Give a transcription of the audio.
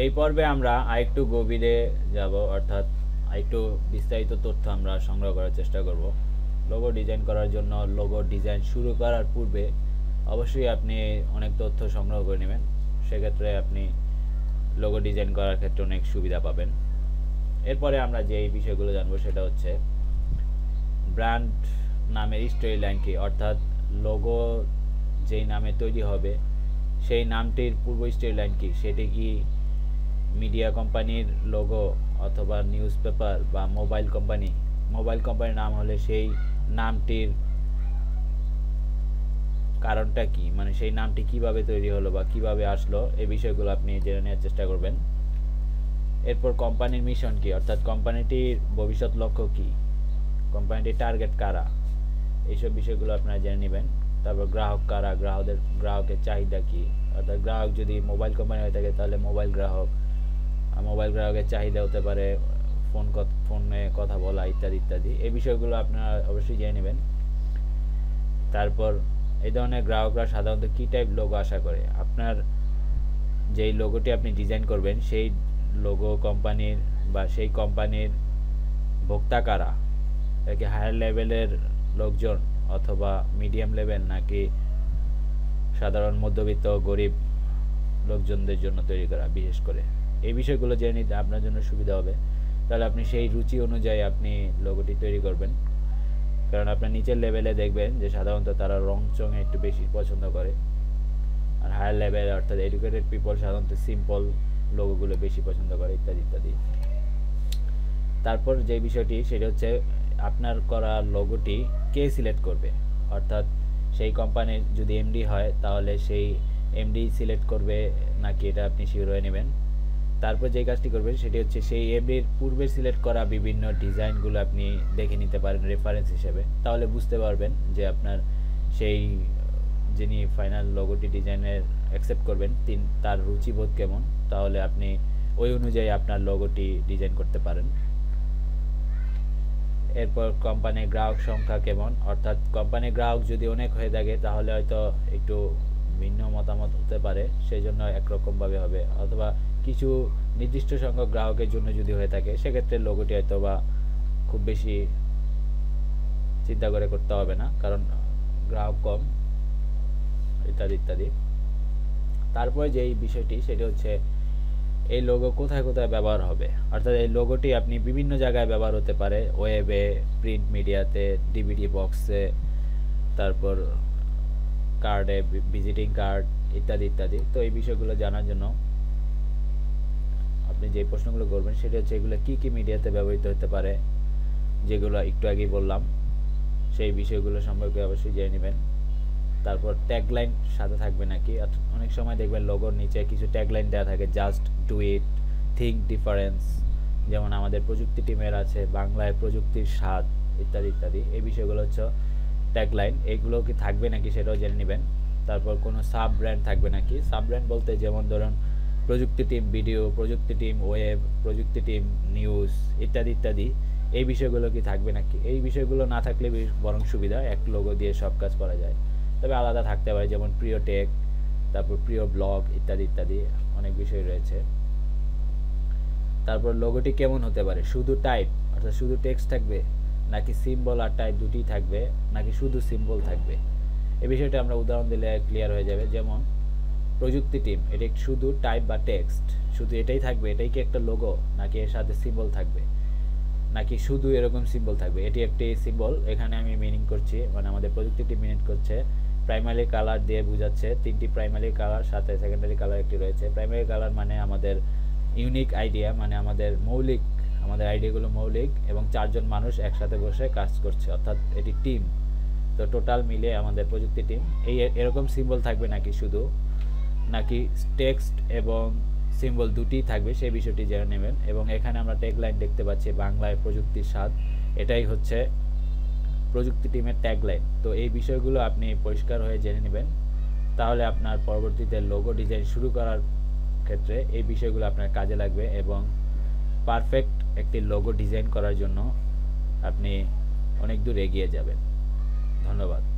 এই পর্বে আমরা আরেকটু গভীরে যাব, অর্থাৎ আরেকটু বিস্তারিত তথ্য আমরা সংগ্রহ করার চেষ্টা করব। লোগো ডিজাইন করার জন্য লোগো ডিজাইন শুরু করার পূর্বে অবশ্যই আপনি অনেক তথ্য সংগ্রহ করে নেবেন। সেক্ষেত্রে আপনি লোগো ডিজাইন করার ক্ষেত্রে অনেক সুবিধা পাবেন। এরপরে আমরা যে বিষয়গুলো জানব সেটা হচ্ছে ব্র্যান্ড নামের স্টোরি লাইন কি অর্থাৎ লোগো যেই নামে তৈরি হবে, সেই নামটির পূর্ব স্টোরি লাইন কি সেটি কি মিডিয়া কোম্পানির লোগো অথবা নিউজ পেপার বা মোবাইল কোম্পানি মোবাইল কোম্পানির নাম হলে সেই নামটির কারণটা কি? মানে সেই নামটি কীভাবে তৈরি হলো বা কীভাবে আসলো? এই বিষয়গুলো আপনি জেনে নেওয়ার চেষ্টা করবেন। এরপর কোম্পানির মিশন কি? অর্থাৎ কোম্পানিটির ভবিষ্যৎ লক্ষ্য কি? কোম্পানিটির টার্গেট কারা? এইসব বিষয়গুলো আপনারা জেনে নেবেন। তারপর গ্রাহক কারা? গ্রাহকদের, গ্রাহকের চাহিদা কি? অর্থাৎ গ্রাহক যদি মোবাইল কোম্পানি হয়ে থাকে, তাহলে মোবাইল গ্রাহক মোবাইল গ্রাহকের চাহিদা হতে পারে, ফোন ফোনে কথা বলা ইত্যাদি ইত্যাদি। এই বিষয়গুলো আপনারা অবশ্যই জেনে নেবেন। তারপর এই ধরনের গ্রাহকরা সাধারণত কী টাইপ লোগো আশা করে? আপনার যেই লোগোটি আপনি ডিজাইন করবেন, সেই লোগো কোম্পানির বা সেই কোম্পানির ভোক্তা কারা? একে হায়ার লেভেলের লোকজন অথবা মিডিয়াম লেভেল নাকি সাধারণ মধ্যবিত্ত গরিব লোকজনদের জন্য তৈরি করা, বিশেষ করে? এই বিষয়গুলো জেনে নিতে আপনার জন্য সুবিধা হবে। তাহলে আপনি সেই রুচি অনুযায়ী আপনি লোগোটি তৈরি করবেন। কারণ আপনার নিচের লেভেলে দেখবেন যে সাধারণত তারা রং চঙে একটু বেশি পছন্দ করে। আর হায়ার লেভেল অর্থাৎ এডুকেটেড পিপল সাধারণত সিম্পল লোগোগুলো বেশি পছন্দ করে, ইত্যাদি ইত্যাদি। তারপর যে বিষয়টি, সেটা হচ্ছে আপনার করা লোগোটি কে সিলেক্ট করবে? অর্থাৎ সেই কোম্পানির যদি এমডি হয়, তাহলে সেই এমডি সিলেক্ট করবে, নাকি এটা আপনি শিওর হয়ে নেবেন? তারপর যে কাজটি করবেন সেটি হচ্ছে সেই এমডির পূর্বে সিলেক্ট করা বিভিন্ন ডিজাইনগুলো আপনি দেখে নিতে পারেন রেফারেন্স হিসেবে। তাহলে বুঝতে পারবেন যে আপনার সেই, যিনি ফাইনাল লোগোটি ডিজাইনের অ্যাকসেপ্ট করবেন, তিন, তার রুচিবোধ কেমন? তাহলে আপনি ওই অনুযায়ী আপনার লোগোটি ডিজাইন করতে পারেন। এরপর কোম্পানির গ্রাহক সংখ্যা কেমন? অর্থাৎ কোম্পানির গ্রাহক যদি অনেক হয়ে থাকে, তাহলে হয়তো একটু ভিন্ন মতামত হতে পারে সেই জন্য একরকমভাবে হবে। অথবা কিছু নির্দিষ্ট সংখ্যক গ্রাহকের জন্য যদি হয়ে থাকে, সেক্ষেত্রে লোগোটি হয়তো বা খুব বেশি চিন্তা করে করতে হবে না, কারণ গ্রাহক কম, ইত্যাদি ইত্যাদি। তারপরে যেই বিষয়টি, সেটি হচ্ছে এই লোগো কোথায় কোথায় ব্যবহার হবে? অর্থাৎ এই লোগোটি আপনি বিভিন্ন জায়গায় ব্যবহার হতে পারে ওয়েবে প্রিন্ট মিডিয়াতে ডিভিডি বক্সে তারপর কার্ডে ভিজিটিং কার্ড ইত্যাদি ইত্যাদি। তো এই বিষয়গুলো জানার জন্য আপনি যে প্রশ্নগুলো করবেন, সেটা হচ্ছে এগুলো কী কী মিডিয়াতে ব্যবহৃত হতে পারে, যেগুলো একটু আগেই বললাম, সেই বিষয়গুলো সম্পর্কে অবশ্যই জেনে নেবেন। তারপর ট্যাগলাইন সাথে থাকবে নাকি? অনেক সময় দেখবেন লোগোর নিচে কিছু ট্যাগলাইন দেওয়া থাকে just do it think difference যেমন আমাদের প্রযুক্তি টিমের আছে, বাংলায় প্রযুক্তির স্বাদ, ইত্যাদি ইত্যাদি। এই বিষয়গুলো হচ্ছে ট্যাগলাইন এইগুলো কি থাকবে নাকি সেটাও জেনে নেবেন। তারপর কোনো সাব ব্র্যান্ড থাকবে নাকি? সাব ব্র্যান্ড বলতে যেমন ধরুন, প্রযুক্তি টিম ভিডিও প্রযুক্তি টিম ওয়েব প্রযুক্তি টিম নিউজ ইত্যাদি ইত্যাদি। এই বিষয়গুলো কি থাকবে নাকি? এই বিষয়গুলো না থাকলে বরং সুবিধা, এক লোগো দিয়ে সব কাজ করা যায়। তবে আলাদা থাকতে পারে, যেমন প্রিয় টেক তারপর প্রিয় ব্লগ ইত্যাদি ইত্যাদি, অনেক বিষয় রয়েছে। তারপর লোগোটি কেমন হতে পারে? শুধু টাইপ অর্থাৎ শুধু টেক্সট থাকবে? নাকি সিম্বল আর টাইপ দুটি থাকবে, নাকি শুধু সিম্বল থাকবে? এই বিষয়টা আমরা উদাহরণ দিলে ক্লিয়ার হয়ে যাবে। যেমন, প্রযুক্তি টিম এটি শুধু টাইপ বা টেক্সট শুধু এটাই থাকবে, এটাই কি একটা লোগো নাকি এর সাথে সিম্বল থাকবে? নাকি শুধু এরকম সিম্বল থাকবে? এটি একটি সিম্বল এখানে আমি মিনিং করছি মানে আমাদের প্রযুক্তি টিম মিনিট করছে। প্রাইমারি কালার দিয়ে বোঝাচ্ছে, তিনটি প্রাইমারি কালার সাথে সেকেন্ডারি কালার একটি রয়েছে। প্রাইমারি কালার মানে আমাদের ইউনিক আইডিয়া মানে আমাদের মৌলিক আমাদের আইডিয়াগুলো মৌলিক এবং চারজন মানুষ একসাথে বসে কাজ করছে, অর্থাৎ এটি টিম। তো টোটাল মিলে আমাদের প্রযুক্তি টিম। এই এরকম সিম্বল থাকবে নাকি শুধু? নাকি টেক্সট এবং সিম্বল দুটি থাকবে সেই বিষয়টি জেনে নেবেন। এবং এখানে আমরা ট্যাগলাইন দেখতে পাচ্ছি, বাংলায় প্রযুক্তির স্বাদ। এটাই হচ্ছে প্রযুক্তি টিমের ট্যাগলাইন তো এই বিষয়গুলো আপনি পরিষ্কার হয়ে জেনে নেবেন। তাহলে আপনার পরবর্তীতে লোগো ডিজাইন শুরু করার ক্ষেত্রে এই বিষয়গুলো আপনার কাজে লাগবে এবং পারফেক্ট একটি লোগো ডিজাইন করার জন্য আপনি অনেক দূর এগিয়ে যাবেন। ধন্যবাদ।